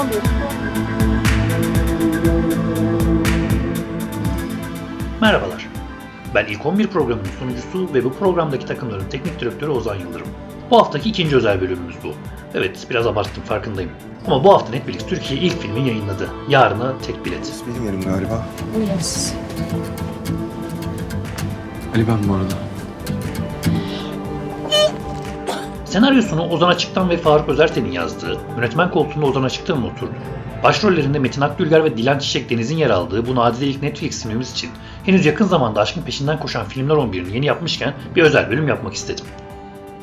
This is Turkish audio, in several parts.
11. Merhabalar. Ben İlk 11 programının sunucusu ve bu programdaki takımların teknik direktörü Ozan Yıldırım. Bu haftaki ikinci özel bölümümüz bu. Evet, biraz abarttım farkındayım. Ama bu hafta Netflix Türkiye ilk filmi yayınladı. Yarına tek bilet. Benim yerim galiba. Buyurun siz. Ali ben bu arada. Senaryosunu Ozan Açık'tan ve Faruk Özerten'in yazdığı, yönetmen koltuğunda Ozan Açık'tan oturdu. Başrollerinde Metin Akdülger ve Dilan Çiçek Deniz'in yer aldığı bu nadide Netflix filmimiz için henüz yakın zamanda aşkın peşinden koşan Filmler 11'ini yeni yapmışken bir özel bölüm yapmak istedim.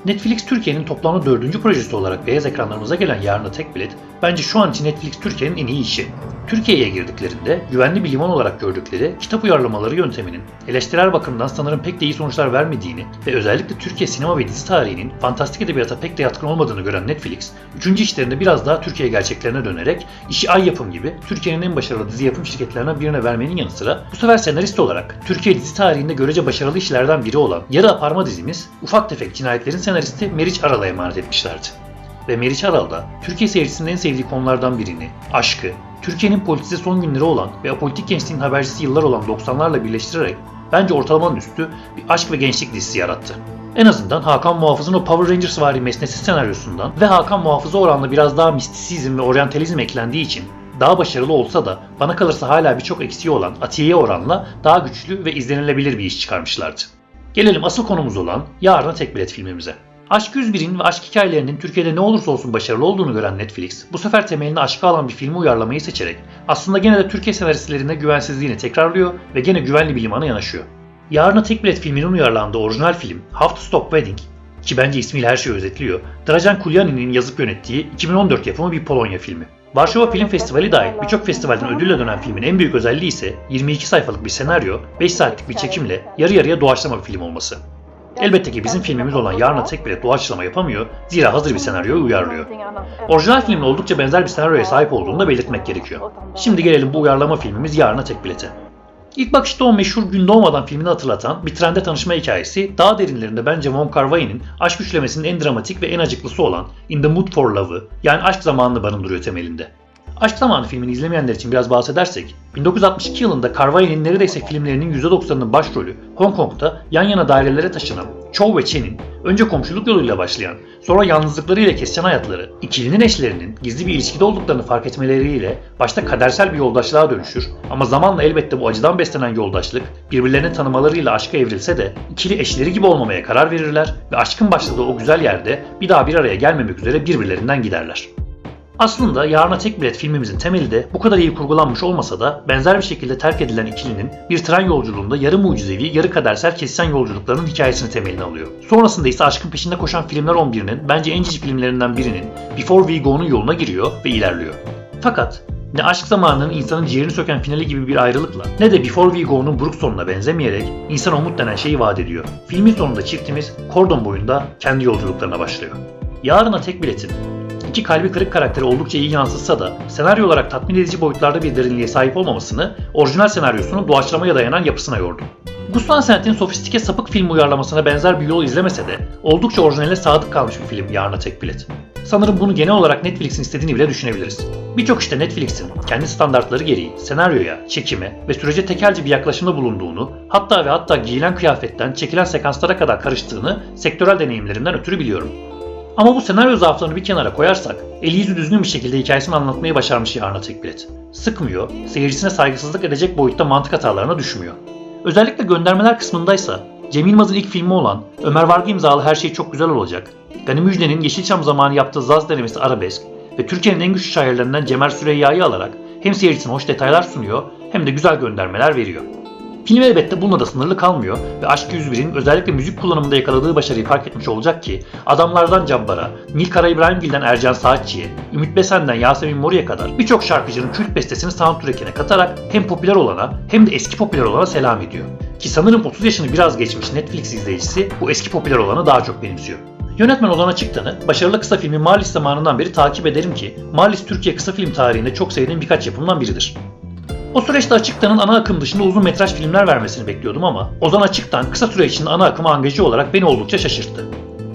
Netflix Türkiye'nin toplamda dördüncü projesi olarak beyaz ekranlarımıza gelen Yarına Tek Bilet, bence şu an için Netflix Türkiye'nin en iyi işi. Türkiye'ye girdiklerinde güvenli bir liman olarak gördükleri kitap uyarlamaları yönteminin eleştirel bakımdan sanırım pek de iyi sonuçlar vermediğini ve özellikle Türkiye sinema ve dizi tarihinin fantastik edebiyata pek de yatkın olmadığını gören Netflix, üçüncü işlerinde biraz daha Türkiye gerçeklerine dönerek işi Ay Yapım gibi Türkiye'nin en başarılı dizi yapım şirketlerinden birine vermenin yanı sıra bu sefer senarist olarak Türkiye dizi tarihinde görece başarılı işlerden biri olan Yarı Aparma dizimiz ufak tefek cinayetlerin senaristi Meriç Aral'a emanet etmişlerdi ve Meriç Aral da Türkiye seyircisinin en sevdiği konulardan birini, aşkı, Türkiye'nin politize son günleri olan ve apolitik gençliğin habercisi yıllar olan 90'larla birleştirerek bence ortalamanın üstü bir aşk ve gençlik dizisi yarattı. En azından Hakan Muhafız'ın o Power Rangers vari mesnesi senaryosundan ve Hakan Muhafız'a oranla biraz daha mistisizm ve oryantalizm eklendiği için daha başarılı olsa da bana kalırsa hala birçok eksiği olan Atiye'ye oranla daha güçlü ve izlenilebilir bir iş çıkarmışlardı. Gelelim asıl konumuz olan Yarına Tek Bilet filmimize. Aşk 101'in ve aşk hikayelerinin Türkiye'de ne olursa olsun başarılı olduğunu gören Netflix, bu sefer temelini aşka alan bir filmi uyarlamayı seçerek aslında gene de Türkiye senaristlerine güvensizliğini tekrarlıyor ve gene güvenli bir limana yanaşıyor. Yarına Tek Bilet filminin uyarlandığı orijinal film How to Stop Wedding ki bence ismiyle her şeyi özetliyor, Dragan Kulyani'nin yazıp yönettiği 2014 yapımı bir Polonya filmi. Varşova Film Festivali dahil birçok festivalden ödülle dönen filmin en büyük özelliği ise 22 sayfalık bir senaryo, 5 saatlik bir çekimle yarı yarıya doğaçlama bir film olması. Elbette ki bizim filmimiz olan Yarına Tek Bilet doğaçlama yapamıyor, zira hazır bir senaryoyu uyarlıyor. Orijinal filmin oldukça benzer bir senaryoya sahip olduğunu da belirtmek gerekiyor. Şimdi gelelim bu uyarlama filmimiz Yarına Tek Bilet'e. İlk bakışta o meşhur Gün Doğmadan filmini hatırlatan bir trende tanışma hikayesi daha derinlerinde bence Von Kar aşk üçlemesinin en dramatik ve en acıklısı olan In the Mood for Love'ı yani aşk zamanını barındırıyor temelinde. Aşk Zamanı filmini izlemeyenler için biraz bahsedersek, 1962 yılında Carvajal'in neredeyse filmlerinin %90'ının başrolü Hong Kong'da yan yana dairelere taşınan Chow ve Chen'in önce komşuluk yoluyla başlayan, sonra yalnızlıklarıyla kesişen hayatları, ikilinin eşlerinin gizli bir ilişkide olduklarını fark etmeleriyle başta kadersel bir yoldaşlığa dönüşür ama zamanla elbette bu acıdan beslenen yoldaşlık birbirlerini tanımalarıyla aşka evrilse de ikili eşleri gibi olmamaya karar verirler ve aşkın başladığı o güzel yerde bir daha bir araya gelmemek üzere birbirlerinden giderler. Aslında Yarına Tek Bilet filmimizin temeli de bu kadar iyi kurgulanmış olmasa da benzer bir şekilde terk edilen ikilinin bir tren yolculuğunda yarı mucizevi, yarı kadersel kesişen yolculuklarının hikayesini temelini alıyor. Sonrasında ise aşkın peşinde koşan filmler 11'inin bence en cici filmlerinden birinin Before We Go'nun yoluna giriyor ve ilerliyor. Fakat ne aşk zamanının insanın ciğerini söken finali gibi bir ayrılıkla ne de Before We Go'nun buruk sonuna benzemeyerek insana umut denen şeyi vaat ediyor. Filmin sonunda çiftimiz kordon boyunda kendi yolculuklarına başlıyor. Yarına tek biletin İki kalbi kırık karakteri oldukça iyi yansıtsa da senaryo olarak tatmin edici boyutlarda bir derinliğe sahip olmamasını orijinal senaryosunun doğaçlamaya dayanan yapısına yordu. Gus Van Sant'in sofistike sapık film uyarlamasına benzer bir yol izlemese de oldukça orijinale sadık kalmış bir film Yarına Tek Bilet. Sanırım bunu genel olarak Netflix'in istediğini bile düşünebiliriz. Birçok işte Netflix'in kendi standartları gereği senaryoya, çekime ve sürece tekelci bir yaklaşımda bulunduğunu, hatta ve hatta giyilen kıyafetten çekilen sekanslara kadar karıştığını sektörel deneyimlerimden ötürü biliyorum. Ama bu senaryo zaaflarını bir kenara koyarsak, eli yüzü düzgün bir şekilde hikayesini anlatmayı başarmış Yarına Tek Bilet. Sıkmıyor, seyircisine saygısızlık edecek boyutta mantık hatalarına düşmüyor. Özellikle göndermeler kısmındaysa, Cem Yılmaz'ın ilk filmi olan Ömer Varga imzalı Her Şey Çok Güzel Olacak, Gani Müjde'nin Yeşilçam zamanı yaptığı Zaz denemesi Arabesk ve Türkiye'nin en güçlü şairlerinden Cemal Süreyya'yı alarak hem seyircisine hoş detaylar sunuyor hem de güzel göndermeler veriyor. Film elbette bununla da sınırlı kalmıyor ve Aşk 101'in özellikle müzik kullanımında yakaladığı başarıyı fark etmiş olacak ki adamlardan Cabbar'a, Nil Kara İbrahimgil'den Ercan Saatçı'ya, Ümit Besen'den Yasemin Mori'ye kadar birçok şarkıcının kült bestesini soundtrack'ine katarak hem popüler olana hem de eski popüler olana selam ediyor. Ki sanırım 30 yaşını biraz geçmiş Netflix izleyicisi bu eski popüler olanı daha çok benimsiyor. Yönetmen Ozan Açıktan'ı başarılı kısa filmi Marlis zamanından beri takip ederim ki Marlis Türkiye kısa film tarihinde çok sevdiğim birkaç yapımdan biridir. O süreçte Açıktan'ın ana akım dışında uzun metraj filmler vermesini bekliyordum ama Ozan Açıktan kısa süre içinde ana akıma angajı olarak beni oldukça şaşırttı.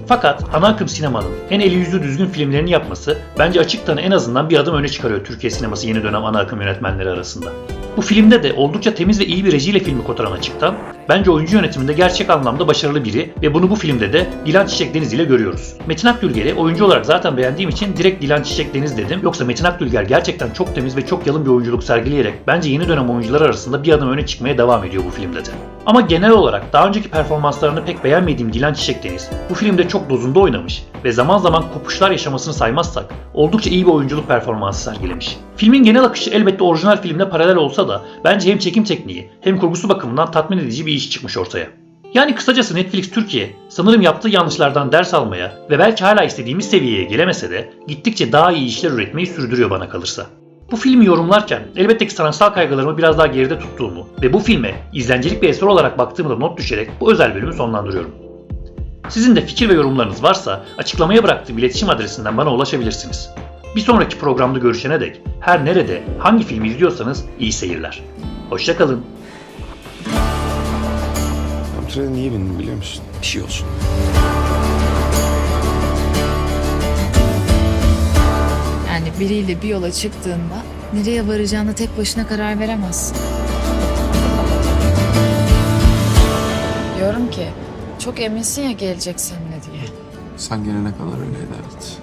Fakat ana akım sinemanın en eli yüzü düzgün filmlerini yapması bence açıktan en azından bir adım öne çıkarıyor Türkiye sineması yeni dönem ana akım yönetmenleri arasında. Bu filmde de oldukça temiz ve iyi bir rejiyle filmi kotaran açıktan, bence oyuncu yönetiminde gerçek anlamda başarılı biri ve bunu bu filmde de Dilan Çiçek Deniz ile görüyoruz. Metin Akdülger'i oyuncu olarak zaten beğendiğim için direkt Dilan Çiçek Deniz dedim. Yoksa Metin Akdülger gerçekten çok temiz ve çok yalın bir oyunculuk sergileyerek bence yeni dönem oyuncular arasında bir adım öne çıkmaya devam ediyor bu filmde de. Ama genel olarak daha önceki performanslarını pek beğenmediğim Dilan Çiçek Deniz bu filmde çok dozunda oynamış ve zaman zaman kopuşlar yaşamasını saymazsak oldukça iyi bir oyunculuk performansı sergilemiş. Filmin genel akışı elbette orijinal filmle paralel olsa da bence hem çekim tekniği hem kurgusu bakımından tatmin edici bir iş çıkmış ortaya. Yani kısacası Netflix Türkiye sanırım yaptığı yanlışlardan ders almaya ve belki hala istediğimiz seviyeye gelemese de gittikçe daha iyi işler üretmeyi sürdürüyor bana kalırsa. Bu filmi yorumlarken elbette ki sanatsal kaygılarımı biraz daha geride tuttuğumu ve bu filme izlencilik bir eser olarak baktığımda not düşerek bu özel bölümü sonlandırıyorum. Sizin de fikir ve yorumlarınız varsa açıklamaya bıraktığım iletişim adresinden bana ulaşabilirsiniz. Bir sonraki programda görüşene dek her nerede hangi filmi izliyorsanız iyi seyirler. Hoşçakalın. Ben trene niye bindim biliyor musun? Bir şey olsun. Yani biriyle bir yola çıktığında nereye varacağını tek başına karar veremezsin. Diyorum ki çok eminsin ya gelecek seninle diye. Sen gelene kadar öyleydi evet.